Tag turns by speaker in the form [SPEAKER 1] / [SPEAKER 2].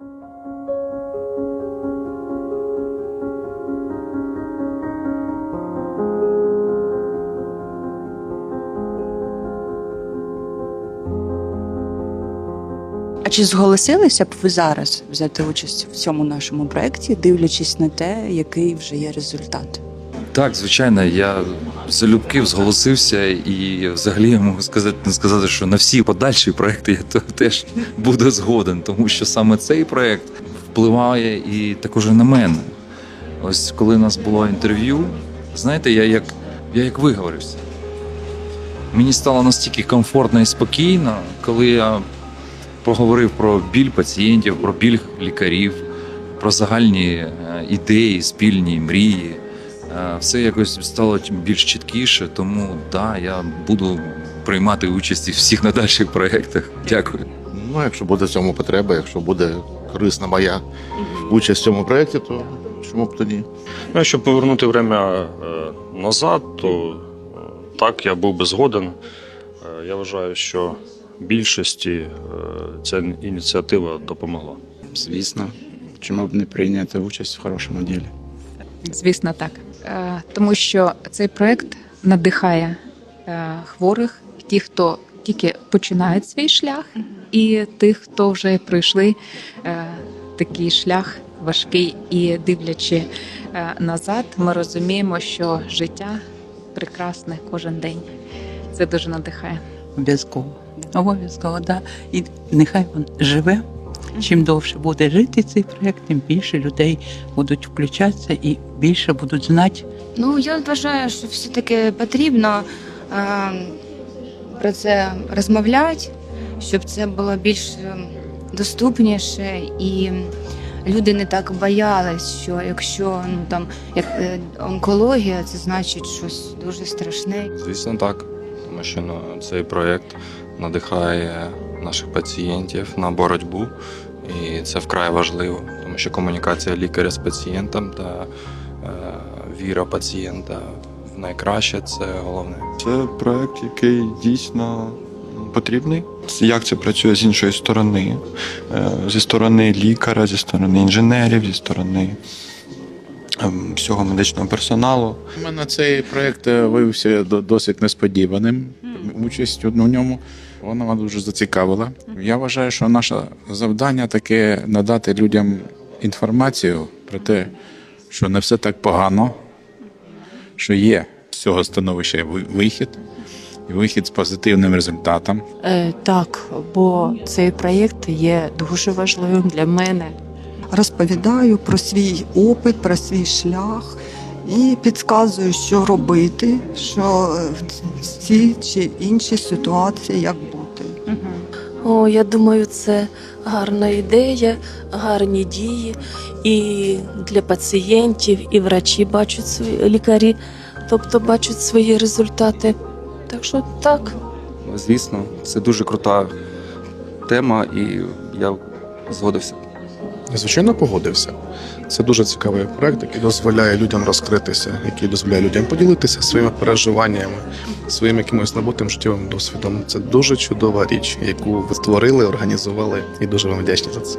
[SPEAKER 1] А чи зголосилися б ви зараз взяти участь в цьому нашому проєкті, дивлячись на те, який вже є результат?
[SPEAKER 2] Так, звичайно, я залюбки зголосився і взагалі я можу сказати, сказати, що на всі подальші проекти я теж буду згоден, тому що саме цей проект впливає і також на мене. Ось коли у нас було інтерв'ю, знаєте, я як, я як виговорився. Мені стало настільки комфортно і спокійно, коли я поговорив про біль пацієнтів, про біль лікарів, про загальні е, ідеї, спільні мрії. Е, Все якось стало більш чіткіше, тому да, я буду приймати участь у всіх надальших проєктах. Дякую.
[SPEAKER 3] Ну, якщо буде в цьому потреба, якщо буде корисна моя участь в цьому проєкті, то чому б тоді?
[SPEAKER 4] Ну, щоб повернути время е, назад, то е, так, я був би згоден. Я вважаю, що більшості ця ініціатива допомогла.
[SPEAKER 5] Звісно, чому б не прийняти участь в хорошому ділі.
[SPEAKER 6] Звісно, так. Е, Тому що цей проект надихає е, хворих, ті, хто тільки починають свій шлях, і тих, хто вже пройшли е, такий шлях важкий, і дивлячи назад, ми розуміємо, що життя прекрасне кожен день. Це дуже надихає.
[SPEAKER 7] Обов'язково. Обов'язково, да. І нехай він живе. Чим довше буде жити цей проєкт, тим більше людей будуть включатися і більше будуть знати
[SPEAKER 8] Ну, я вважаю, що все-таки потрібно е, про це розмовляти, щоб це було більш е, доступніше і люди не так боялись, що якщо ну там як е, онкологія, це значить щось дуже страшне.
[SPEAKER 9] Звісно, так. Тому що ну, цей проєкт надихає наших пацієнтів на боротьбу, і це вкрай важливо, тому що комунікація лікаря з пацієнтом та е, віра пацієнта в найкраще це головне.
[SPEAKER 10] Це проект, який дійсно потрібний. Як це працює з іншої сторони, Е, зі сторони лікаря, зі сторони інженерів, зі сторони ем, всього медичного персоналу.
[SPEAKER 5] У мене цей проєкт е, виявився до- досить несподіваним. Участь у ньому вона мене дуже зацікавила. Я вважаю, що наше завдання таке надати людям інформацію про те, що не все так погано, що є з цього становища вихід, вихід з позитивним результатом.
[SPEAKER 11] Е, так, бо цей проєкт є дуже важливим для мене.
[SPEAKER 12] розповідаю про свій опит, про свій шлях і підказую, що робити, що в цій чи іншій ситуації як бути.
[SPEAKER 11] О, я думаю, це гарна ідея, гарні дії і для пацієнтів, і врачі бачать свої лікарі, тобто бачать свої результати. Так що так.
[SPEAKER 9] Звісно, це дуже крута тема, і я згодився.
[SPEAKER 3] Звичайно, погодився. Це дуже цікавий проект, який дозволяє людям розкритися, який дозволяє людям поділитися своїми переживаннями, своїм якимось набутим життєвим досвідом. Це дуже чудова річ, яку ви створили, організували, і дуже вам вдячні за це.